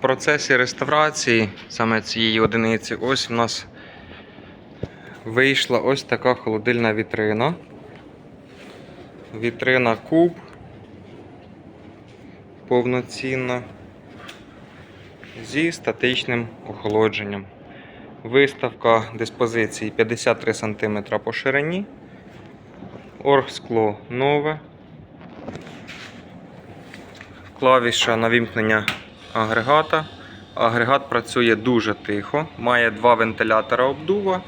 процесі реставрації саме цієї одиниці, ось в нас вийшла ось така холодильна вітрина. Вітрина куб. Повноцінна. Зі статичним охолодженням. Виставка диспозиції 53 см по ширині. Оргскло нове. Клавіша на вімкнення агрегата. Агрегат працює дуже тихо, має два вентилятора обдува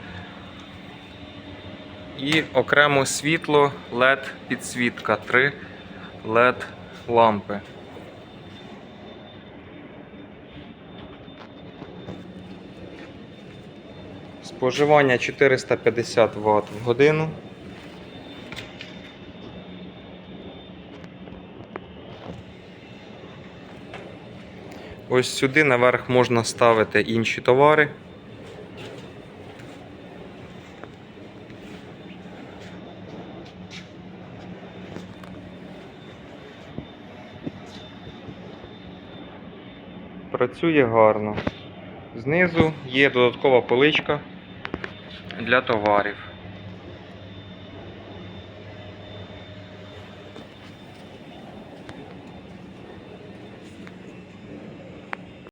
і окремо світло LED підсвітка, три LED лампи. Споживання 450 Вт в годину. Ось сюди наверх можна ставити інші товари. Працює гарно. Знизу є додаткова поличка для товарів.